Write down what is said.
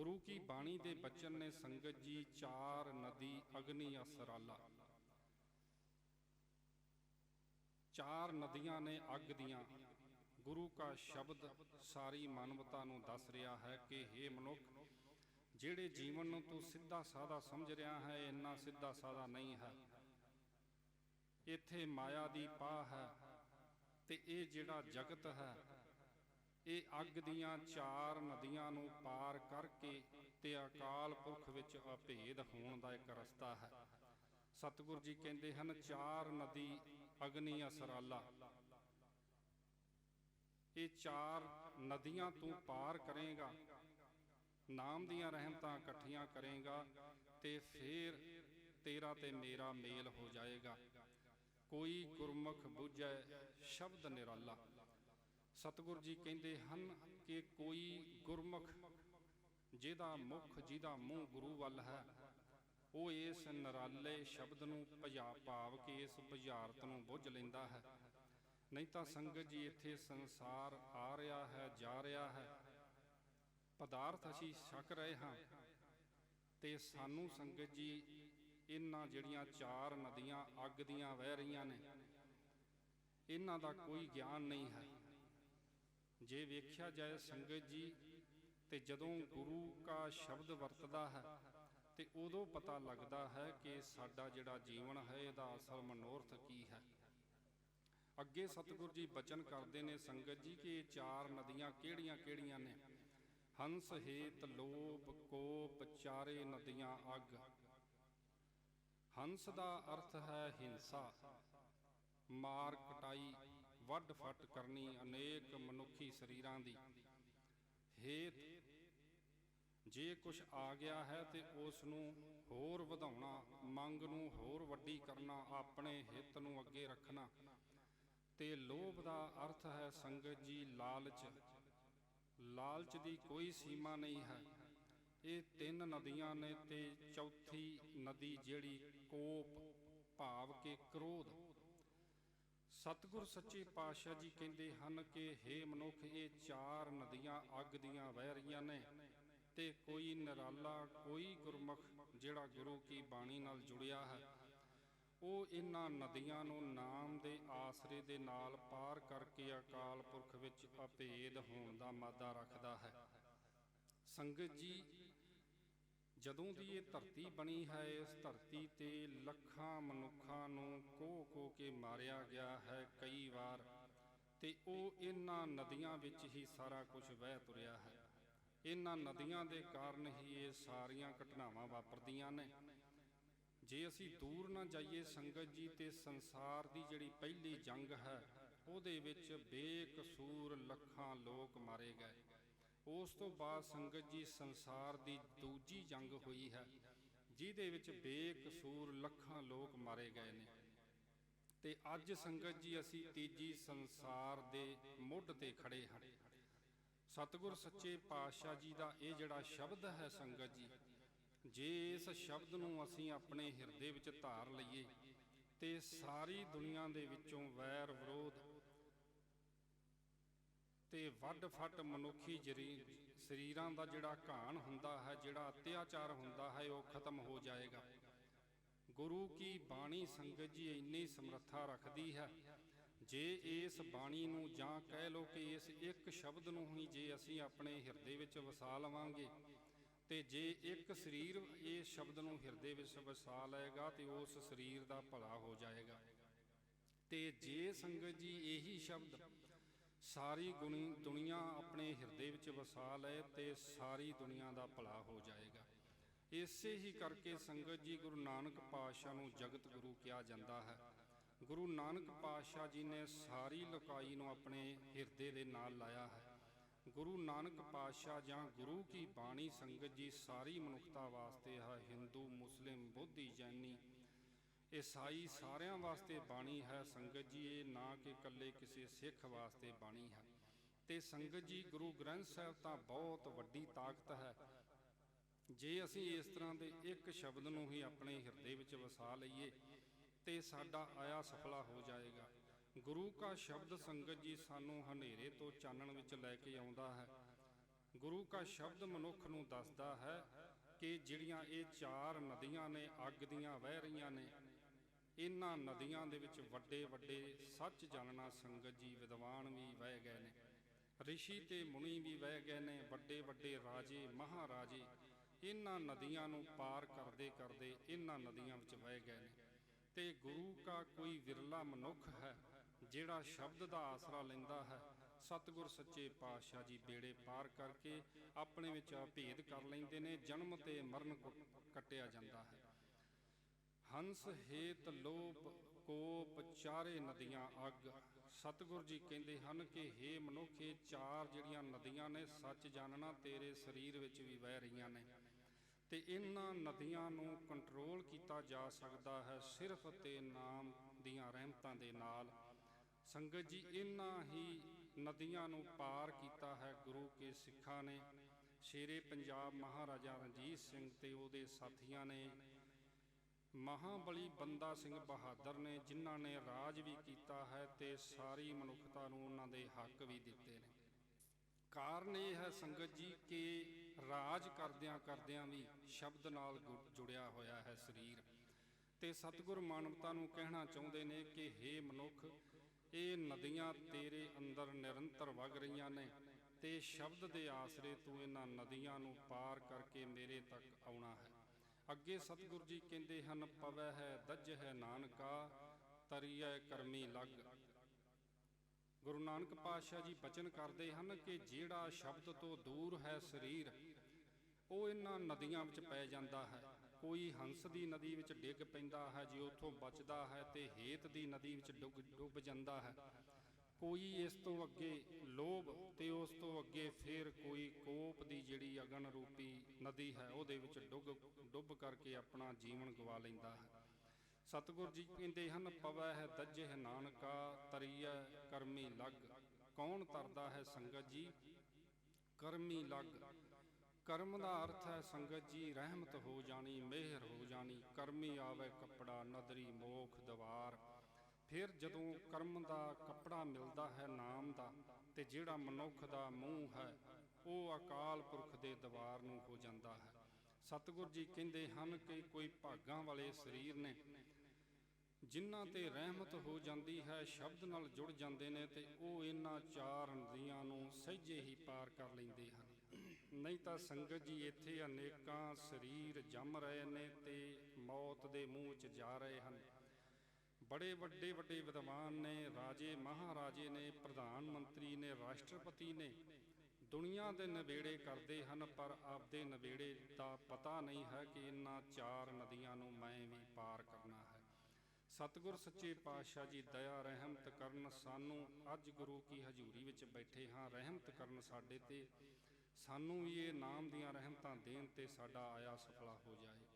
ਗੁਰੂ ਕੀ ਬਾਣੀ ਦੇ ਬਚਨ ਨੇ ਸੰਗਤ ਜੀ ਚਾਰ ਨਦੀ ਅਗਨੀ ਅਸਰਾਲਾ। ਚਾਰ ਨਦੀਆਂ ਨੇ ਅੱਗ ਦੀਆਂ। ਗੁਰੂ ਕਾ ਸ਼ਬਦ ਸਾਰੀ ਮਾਨਵਤਾ ਨੂੰ ਦੱਸ ਰਿਹਾ ਹੈ ਕਿ हे ਮਨੁੱਖ, ਜਿਹੜੇ ਜੀਵਨ ਨੂੰ ਤੂੰ ਸਿੱਧਾ ਸਾਦਾ ਸਮਝ ਰਿਹਾ ਹੈ, ਇੰਨਾ ਸਿੱਧਾ ਸਾਦਾ ਨਹੀਂ ਹੈ। ਇੱਥੇ ਮਾਇਆ ਦੀ ਪਾਹ ਹੈ ਤੇ ਇਹ ਜਿਹੜਾ ਜਗਤ ਹੈ ਇਹ ਅੱਗ ਦੀਆਂ ਚਾਰ ਨਦੀਆਂ ਨੂੰ ਪਾਰ ਕਰਕੇ ਤੇ ਅਕਾਲ ਪੁਰਖ ਵਿੱਚ ਅਭੇਦ ਹੋਣ ਦਾ ਇੱਕ ਰਸਤਾ ਹੈ। ਸਤਿਗੁਰ ਜੀ ਕਹਿੰਦੇ ਹਨ, ਚਾਰ ਨਦੀ, ਅਗਨੀ ਅਸਰਾਲਾ। ਇਹ ਚਾਰ ਨਦੀਆਂ ਤੂੰ ਪਾਰ ਕਰੇਗਾ, ਨਾਮ ਦੀਆਂ ਰਹਿਮਤਾਂ ਇਕੱਠੀਆਂ ਕਰੇਗਾ ਤੇ ਫੇਰ ਤੇਰਾ ਤੇ ਮੇਰਾ ਮੇਲ ਹੋ ਜਾਏਗਾ। ਕੋਈ ਗੁਰਮੁਖ ਬੁਝੈ, ਸ਼ਬਦ ਨਿਰਾਲਾ। ਸਤਿਗੁਰ ਜੀ ਕਹਿੰਦੇ ਹਨ ਕਿ ਕੋਈ ਗੁਰਮੁਖ ਜਿਹਦਾ ਮੁਖ ਜਿਹਦਾ ਮੂੰਹ ਗੁਰੂ ਵੱਲ ਹੈ, ਉਹ ਇਸ ਨਰਾਲੇ ਸ਼ਬਦ ਨੂੰ ਭਜਾ ਭਾਵ ਕੇ ਇਸ ਬੁਝਾਰਤ ਨੂੰ ਬੁੱਝ ਲੈਂਦਾ ਹੈ। ਨਹੀਂ ਤਾਂ ਸੰਗਤ ਜੀ ਇੱਥੇ ਸੰਸਾਰ ਆ ਰਿਹਾ ਹੈ, ਜਾ ਰਿਹਾ ਹੈ। ਪਦਾਰਥ ਅਸੀਂ ਛਕ ਰਹੇ ਹਾਂ ਤੇ ਸਾਨੂੰ ਸੰਗਤ ਜੀ ਇਹਨਾਂ ਜਿਹੜੀਆਂ ਚਾਰ ਨਦੀਆਂ, ਅੱਗ ਦੀਆਂ ਵਹਿ ਰਹੀਆਂ ਨੇ, ਇਹਨਾਂ ਦਾ ਕੋਈ ਗਿਆਨ ਨਹੀਂ ਹੈ। ਜੇ ਵੇਖਿਆ ਜਾਏ ਸੰਗਤ ਜੀ, ਤੇ ਜਦੋਂ ਗੁਰੂ ਕਾ ਸ਼ਬਦ ਵਰਤਦਾ ਹੈ, ਤੇ ਉਦੋਂ ਪਤਾ ਲੱਗਦਾ ਹੈ ਕਿ ਸਾਡਾ ਜਿਹੜਾ ਜੀਵਨ ਹੈ, ਇਹਦਾ ਅਸਲ ਮਨੋਰਥ ਕੀ ਹੈ। ਅੱਗੇ ਸਤਿਗੁਰ ਜੀ ਬਚਨ ਕਰਦੇ ਨੇ ਸੰਗਤ ਜੀ ਕਿ ਚਾਰ ਨਦੀਆਂ ਕਿਹੜੀਆਂ-ਕਿਹੜੀਆਂ ਨੇ? ਹੰਸ, ਹੇਤ, ਲੋਭ, ਕੋਪ, ਚਾਰੇ ਨਦੀਆਂ ਅੱਗ। ਹੰਸ ਦਾ ਅਰਥ ਹੈ ਹਿੰਸਾ ਮਾਰ ਕਟਾਈ ਵੱਡ ਫੱਟ ਕਰਨੀ ਅਨੇਕ ਮਨੁੱਖੀ ਸਰੀਰਾਂ ਦੀ। ਹੇਤ ਜੇ ਕੁਝ ਆ ਗਿਆ ਹੈ ਤੇ ਉਸ ਨੂੰ ਹੋਰ ਵਧਾਉਣਾ, ਮੰਗ ਨੂੰ ਹੋਰ ਵੱਡੀ ਕਰਨਾ, ਆਪਣੇ ਹਿੱਤ ਨੂੰ ਅੱਗੇ ਰੱਖਣਾ। ਤੇ ਲੋਭ ਦਾ ਅਰਥ ਹੈ ਸੰਗਤ ਜੀ ਲਾਲਚ। ਲਾਲਚ ਦੀ ਕੋਈ ਸੀਮਾ ਨਹੀਂ ਹੈ। ਇਹ ਤਿੰਨ ਨਦੀਆਂ ਨੇ ਤੇ ਚੌਥੀ ਨਦੀ ਜਿਹੜੀ ਕੋਪ, ਭਾਵ ਕੇ ਕ੍ਰੋਧ। ਸਤਿਗੁਰ ਸੱਚੇ ਪਾਤਸ਼ਾਹ ਜੀ ਕਹਿੰਦੇ ਹਨ ਕਿ हे ਮਨੁੱਖ, ਇਹ ਚਾਰ ਨਦੀਆਂ ਅੱਗ ਦੀਆਂ ਵਹਿ ਰਹੀਆਂ ਨੇ ਤੇ ਕੋਈ ਨਿਰਾਲਾ, ਕੋਈ ਗੁਰਮੁਖ ਜਿਹੜਾ ਗੁਰੂ ਕੀ ਬਾਣੀ ਨਾਲ ਜੁੜਿਆ ਹੈ, ਉਹ ਇਹਨਾਂ ਨਦੀਆਂ ਨੂੰ ਨਾਮ ਦੇ ਆਸਰੇ ਦੇ ਨਾਲ ਪਾਰ ਕਰਕੇ ਅਕਾਲ ਪੁਰਖ ਵਿੱਚ ਅਭੇਦ ਹੋਣ ਦਾ ਮਾਦਾ ਰੱਖਦਾ ਹੈ। ਸੰਗਤ ਜੀ, ਜਦੋਂ ਦੀ ਇਹ ਧਰਤੀ ਬਣੀ ਹੈ, ਇਸ ਧਰਤੀ ਤੇ ਲੱਖਾਂ ਮਨੁੱਖਾਂ ਨੂੰ ਕੋਹ ਕੋ ਕੇ ਮਾਰਿਆ ਗਿਆ ਹੈ ਕਈ ਵਾਰ ਤੇ ਉਹ ਇਹਨਾਂ ਨਦੀਆਂ ਵਿੱਚ ਹੀ ਸਾਰਾ ਕੁਝ ਵਹਿ ਤੁਰਿਆ ਹੈ। ਇਹਨਾਂ ਨਦੀਆਂ ਦੇ ਕਾਰਨ ਹੀ ਇਹ ਸਾਰੀਆਂ ਘਟਨਾਵਾਂ ਵਾਪਰਦੀਆਂ ਨੇ। ਜੇ ਅਸੀਂ ਦੂਰ ਨਾ ਜਾਈਏ ਸੰਗਤ ਜੀ, ਤੇ ਸੰਸਾਰ ਦੀ ਜਿਹੜੀ ਪਹਿਲੀ ਜੰਗ ਹੈ, ਉਹਦੇ ਵਿੱਚ ਬੇਕਸੂਰ ਲੱਖਾਂ ਲੋਕ ਮਾਰੇ ਗਏ। ਉਸ ਤੋਂ ਬਾਅਦ ਸੰਗਤ ਜੀ, ਸੰਸਾਰ ਦੀ ਦੂਜੀ ਜੰਗ ਹੋਈ ਹੈ, ਜਿਹਦੇ ਵਿੱਚ ਬੇਕਸੂਰ ਲੱਖਾਂ ਲੋਕ ਮਾਰੇ ਗਏ ਨੇ। ਤੇ ਅੱਜ ਸੰਗਤ ਜੀ ਅਸੀਂ ਤੀਜੀ ਸੰਸਾਰ ਦੇ ਮੁੱਢ ਤੇ ਖੜੇ ਹਾਂ। ਸਤਿਗੁਰ ਸੱਚੇ ਪਾਤਸ਼ਾਹ ਜੀ ਦਾ ਇਹ ਜਿਹੜਾ ਸ਼ਬਦ ਹੈ ਸੰਗਤ ਜੀ, ਜੇ ਇਸ ਸ਼ਬਦ ਨੂੰ ਅਸੀਂ ਆਪਣੇ ਹਿਰਦੇ ਵਿੱਚ ਧਾਰ ਲਈਏ ਤੇ ਸਾਰੀ ਦੁਨੀਆ ਦੇ ਵਿੱਚੋਂ ਵੈਰ ਵਿਰੋਧ ਤੇ ਵੱਡ ਫੱਟ ਮਨੁੱਖੀ ਜਰੀ ਸਰੀਰਾਂ ਦਾ ਜਿਹੜਾ ਘਾਣ ਹੁੰਦਾ ਹੈ, ਜਿਹੜਾ ਅਤਿਆਚਾਰ ਹੁੰਦਾ ਹੈ, ਉਹ ਖਤਮ ਹੋ ਜਾਏਗਾ। ਗੁਰੂ ਕੀ ਬਾਣੀ ਸੰਗਤ ਜੀ ਇੰਨੀ ਸਮਰੱਥਾ ਰੱਖਦੀ ਹੈ? ਜੇ ਇਸ ਬਾਣੀ ਨੂੰ ਜਾਂ ਕਹਿ ਲੋ ਕਿ ਇਸ ਇੱਕ ਸ਼ਬਦ ਨੂੰ ਹੀ ਜੇ ਅਸੀਂ ਆਪਣੇ ਹਿਰਦੇ ਵਿੱਚ ਵਸਾ ਲਵਾਂਗੇ, ਤੇ ਜੇ ਇੱਕ ਸਰੀਰ ਇਹ ਸ਼ਬਦ ਨੂੰ ਹਿਰਦੇ ਵਿੱਚ ਵਸਾ ਲਏਗਾ, ਤੇ ਉਸ ਸਰੀਰ ਦਾ ਭਲਾ ਹੋ ਜਾਏਗਾ। ਤੇ ਜੇ ਸੰਗਤ ਜੀ ਇਹੀ ਸ਼ਬਦ ਸਾਰੀ ਗੁਣੀ ਦੁਨੀਆ ਆਪਣੇ ਹਿਰਦੇ ਵਿੱਚ ਵਸਾ ਲਏ, ਤੇ ਸਾਰੀ ਦੁਨੀਆ ਦਾ ਭਲਾ ਹੋ ਜਾਏਗਾ। ਇਸੇ ਹੀ ਕਰਕੇ ਸੰਗਤ ਜੀ ਗੁਰੂ ਨਾਨਕ ਪਾਤਸ਼ਾਹ ਨੂੰ ਜਗਤ ਗੁਰੂ ਕਿਹਾ ਜਾਂਦਾ ਹੈ। ਗੁਰੂ ਨਾਨਕ ਪਾਤਸ਼ਾਹ ਜੀ ਨੇ ਸਾਰੀ ਲੋਕਾਈ ਨੂੰ ਆਪਣੇ ਹਿਰਦੇ ਦੇ ਨਾਲ ਲਾਇਆ ਹੈ। ਗੁਰੂ ਨਾਨਕ ਪਾਤਸ਼ਾਹ ਜਾਂ ਗੁਰੂ ਕੀ ਬਾਣੀ ਸੰਗਤ ਜੀ ਸਾਰੀ ਮਨੁੱਖਤਾ ਵਾਸਤੇ ਹੈ। ਹਿੰਦੂ, ਮੁਸਲਿਮ, ਬੁੱਧੀ, ਜੈਨੀ, ਈਸਾਈ ਸਾਰਿਆਂ ਵਾਸਤੇ ਬਾਣੀ ਹੈ। ਸੰਗਤ ਜੀ ਇਹ ਨਾ ਕਿ ਇਕੱਲੇ ਕਿਸੇ ਸਿੱਖ ਵਾਸਤੇ ਬਾਣੀ ਹੈ। ਤੇ ਸੰਗਤ ਜੀ ਗੁਰੂ ਗ੍ਰੰਥ ਸਾਹਿਬ ਤਾਂ ਬਹੁਤ ਵੱਡੀ ਤਾਕਤ ਹੈ। ਜੇ ਅਸੀਂ ਇਸ ਤਰ੍ਹਾਂ ਦੇ ਇੱਕ ਸ਼ਬਦ ਨੂੰ ਹੀ ਆਪਣੇ ਹਿਰਦੇ ਵਿੱਚ ਵਸਾ ਲਈਏ, ਤੇ ਸਾਡਾ ਆਇਆ ਸਫਲਾ ਹੋ ਜਾਏਗਾ। ਗੁਰੂ ਕਾ ਸ਼ਬਦ ਸੰਗਤ ਜੀ ਸਾਨੂੰ ਹਨੇਰੇ ਤੋਂ ਚਾਨਣ ਵਿੱਚ ਲੈ ਕੇ ਆਉਂਦਾ ਹੈ। ਗੁਰੂ ਕਾ ਸ਼ਬਦ ਮਨੁੱਖ ਨੂੰ ਦੱਸਦਾ ਹੈ ਕਿ ਜਿਹੜੀਆਂ ਇਹ ਚਾਰ ਨਦੀਆਂ ਨੇ, ਅੱਗ ਦੀਆਂ ਵਹਿ ਰਹੀਆਂ ਨੇ, ਇਹਨਾਂ ਨਦੀਆਂ ਦੇ ਵਿੱਚ ਵੱਡੇ ਵੱਡੇ ਸੱਚ ਜਾਣਨਾ ਸੰਗਤ ਜੀ ਵਿਦਵਾਨ ਵੀ ਵਹਿ ਗਏ ਨੇ। ਰਿਸ਼ੀ ਤੇ ਮੁਨੀ ਵੀ ਵਹਿ ਗਏ ਨੇ ਵੱਡੇ ਵੱਡੇ ਰਾਜੇ, ਮਹਾਰਾਜੇ ਇਹਨਾਂ ਨਦੀਆਂ ਨੂੰ ਪਾਰ ਕਰਦੇ ਕਰਦੇ ਇਹਨਾਂ ਨਦੀਆਂ ਵਿੱਚ ਵਹਿ ਗਏ ਨੇ। ਤੇ ਗੁਰੂ ਕਾ ਕੋਈ ਵਿਰਲਾ ਮਨੁੱਖ ਹੈ, ਜਿਹੜਾ ਸ਼ਬਦ ਦਾ ਆਸਰਾ ਲੈਂਦਾ ਹੈ, ਸਤਿਗੁਰ ਸੱਚੇ ਪਾਤਸ਼ਾਹ ਜੀ ਬੇੜੇ ਪਾਰ ਕਰਕੇ ਆਪਣੇ ਵਿੱਚ ਭੇਦ ਕਰ ਲੈਂਦੇ ਨੇ, ਜਨਮ ਤੇ ਮਰਨ ਕੱਟਿਆ ਜਾਂਦਾ ਹੈ। ਹੰਸ, ਹੇਤ ਲੋਪ ਕੋਪ, ਚਾਰੇ ਨਦੀਆਂ, ਅੱਗ ਸਤਿਗੁਰ ਜੀ ਕਹਿੰਦੇ ਹਨ ਕਿ हे ਮਨੁੱਖ ਇਹ ਚਾਰ ਜਿਹੜੀਆਂ ਨਦੀਆਂ ਨੇ, ਸੱਚ ਜਾਣਨਾ ਤੇਰੇ ਸਰੀਰ ਵਿੱਚ ਵੀ ਵਹਿ ਰਹੀਆਂ ਨੇ। ਤੇ ਇਹਨਾਂ ਨਦੀਆਂ ਨੂੰ ਕੰਟਰੋਲ ਕੀਤਾ ਜਾ ਸਕਦਾ ਹੈ ਸਿਰਫ ਤੇ ਨਾਮ ਦੀਆਂ ਰਹਿਮਤਾਂ ਦੇ ਨਾਲ। ਸੰਗਤ ਜੀ, ਇਹਨਾਂ ਹੀ ਨਦੀਆਂ ਨੂੰ ਪਾਰ ਕੀਤਾ ਹੈ ਗੁਰੂ ਕੇ ਸਿੱਖਾਂ ਨੇ। ਸ਼ੇਰੇ ਪੰਜਾਬ ਮਹਾਰਾਜਾ ਰਣਜੀਤ ਸਿੰਘ ਤੇ ਉਹਦੇ ਸਾਥੀਆਂ ਨੇ ਮਹਾਬਲੀ ਬੰਦਾ ਸਿੰਘ ਬਹਾਦਰ ਨੇ ਜਿਨ੍ਹਾਂ ਨੇ ਰਾਜ ਵੀ ਕੀਤਾ ਹੈ ਤੇ ਸਾਰੀ ਮਨੁੱਖਤਾ ਨੂੰ ਉਹਨਾਂ ਦੇ ਹੱਕ ਵੀ ਦਿੱਤੇ ਨੇ। ਕਾਰਨ ਇਹ ਹੈ ਸੰਗਤ ਜੀ ਕਿ ਰਾਜ ਕਰਦਿਆਂ ਕਰਦਿਆਂ ਵੀ ਸ਼ਬਦ ਨਾਲ ਗੁ- ਜੁੜਿਆ ਹੋਇਆ ਹੈ ਸਰੀਰ। ਤੇ ਸਤਿਗੁਰ ਮਾਨਵਤਾ ਨੂੰ ਕਹਿਣਾ ਚਾਹੁੰਦੇ ਨੇ ਕਿ हे ਮਨੁੱਖ, ਇਹ ਨਦੀਆਂ ਤੇਰੇ ਅੰਦਰ ਨਿਰੰਤਰ ਵਗ ਰਹੀਆਂ ਨੇ ਤੇ ਸ਼ਬਦ ਦੇ ਆਸਰੇ ਤੂੰ ਇਹਨਾਂ ਨਦੀਆਂ ਨੂੰ ਪਾਰ ਕਰਕੇ ਮੇਰੇ ਤੱਕ ਆਉਣਾ ਹੈ। ਅੱਗੇ ਸਤਿਗੁਰ ਜੀ ਕਹਿੰਦੇ ਹਨ, ਪਵੈ ਹੈ, ਦੱਜ ਹੈ ਨਾਨਕਾ, ਤਰੀਐ ਕਰਮੀ ਲੱਗ। ਗੁਰੂ ਨਾਨਕ ਪਾਤਸ਼ਾਹ ਜੀ ਬਚਨ ਕਰਦੇ ਹਨ ਕਿ ਜਿਹੜਾ ਸ਼ਬਦ ਤੋਂ ਦੂਰ ਹੈ ਸਰੀਰ, ਉਹ ਇਹਨਾਂ ਨਦੀਆਂ ਵਿੱਚ ਪੈ ਜਾਂਦਾ ਹੈ। ਕੋਈ ਹੰਸ ਦੀ ਨਦੀ ਵਿੱਚ ਡਿੱਗ ਪੈਂਦਾ ਹੈ, ਜੇ ਉੱਥੋਂ ਬਚਦਾ ਹੈ ਤੇ ਹੇਤ ਦੀ ਨਦੀ ਵਿੱਚ ਡੁੱਬ ਡੁੱਬ ਜਾਂਦਾ ਹੈ। ਕੋਈ ਇਸ ਤੋਂ ਅੱਗੇ ਲੋਭ ਤੇ ਉਸ ਤੋਂ ਅੱਗੇ ਫੇਰ ਕੋਈ ਕੋਪ ਦੀ ਜਿਹੜੀ ਅਗਨ ਰੂਪੀ ਨਦੀ ਹੈ, ਉਹਦੇ ਵਿੱਚ ਡੁੱਬ ਡੁੱਬ ਕਰਕੇ ਆਪਣਾ ਜੀਵਨ ਗਵਾ ਲੈਂਦਾ ਹੈ। ਸਤਿਗੁਰ ਜੀ ਕਹਿੰਦੇ ਹਨ, ਪਵੈ ਹੈ ਦੱਜੇ ਨਾਨਕਾ, ਤਰੀਐ ਕਰਮੀ ਲੱਗ। ਕੌਣ ਤਰਦਾ ਹੈ ਸੰਗਤ ਜੀ? ਕਰਮੀ ਲੱਗ। ਕਰਮ ਦਾ ਅਰਥ ਹੈ, ਸੰਗਤ ਜੀ ਰਹਿਮਤ ਹੋ ਜਾਣੀ, ਮਿਹਰ ਹੋ ਜਾਣੀ। ਕਰਮੀ ਆਵੇ ਕੱਪੜਾ, ਨਦਰੀ ਮੋਖ, ਦਵਾਰ। ਫਿਰ ਜਦੋਂ ਕਰਮ ਦਾ ਕੱਪੜਾ ਮਿਲਦਾ ਹੈ ਨਾਮ ਦਾ ਤੇ ਜਿਹੜਾ ਮਨੁੱਖ ਦਾ ਮੂੰਹ ਹੈ, ਉਹ ਅਕਾਲ ਪੁਰਖ ਦੇ ਦਵਾਰ ਨੂੰ ਹੋ ਜਾਂਦਾ ਹੈ। ਸਤਿਗੁਰ ਜੀ ਕਹਿੰਦੇ ਹਨ ਕਿ ਕੋਈ ਭਾਗਾਂ ਵਾਲੇ ਸਰੀਰ ਨੇ ਜਿਨ੍ਹਾਂ ਤੇ ਰਹਿਮਤ ਹੋ ਜਾਂਦੀ ਹੈ, ਸ਼ਬਦ ਨਾਲ ਜੁੜ ਜਾਂਦੇ ਨੇ ਤੇ ਉਹ ਇਹਨਾਂ ਚਾਰ ਨਦੀਆਂ ਨੂੰ ਸਹਿਜੇ ਹੀ ਪਾਰ ਕਰ ਲੈਂਦੇ ਹਨ। ਨਹੀਂ ਤਾਂ ਸੰਗਤ ਜੀ ਇੱਥੇ ਅਨੇਕਾਂ ਸਰੀਰ ਜੰਮ ਰਹੇ ਨੇ ਤੇ ਮੌਤ ਦੇ ਮੂੰਹ 'ਚ ਜਾ ਰਹੇ ਹਨ। ਬੜੇ ਵੱਡੇ ਵੱਡੇ ਵਿਦਵਾਨ ਨੇ, ਰਾਜੇ ਮਹਾਰਾਜੇ ਨੇ, ਪ੍ਰਧਾਨ ਮੰਤਰੀ ਨੇ, ਰਾਸ਼ਟਰਪਤੀ ਨੇ। ਦੁਨੀਆ ਦੇ ਨਵੇੜੇ ਕਰਦੇ ਹਨ, ਪਰ ਆਪਦੇ ਨਵੇੜੇ ਦਾ ਪਤਾ ਨਹੀਂ ਹੈ ਕਿ ਇਹਨਾਂ ਚਾਰ ਨਦੀਆਂ ਨੂੰ ਮੈਂ ਵੀ ਪਾਰ ਕਰਨਾ ਹੈ। ਸਤਿਗੁਰ ਸੱਚੇ ਪਾਤਸ਼ਾਹ ਜੀ, ਦਇਆ, ਰਹਿਮਤ ਕਰਨ ਸਾਨੂੰ ਅੱਜ ਗੁਰੂ ਕੀ ਹਜ਼ੂਰੀ ਵਿੱਚ ਬੈਠੇ ਹਾਂ। ਰਹਿਮਤ ਕਰਨ ਸਾਡੇ ਤੇ, ਸਾਨੂੰ ਵੀ ਇਹ ਨਾਮ ਦੀਆਂ ਰਹਿਮਤਾਂ ਦੇਣ ਤੇ ਸਾਡਾ ਆਇਆ ਸਫਲਾ ਹੋ ਜਾਏ।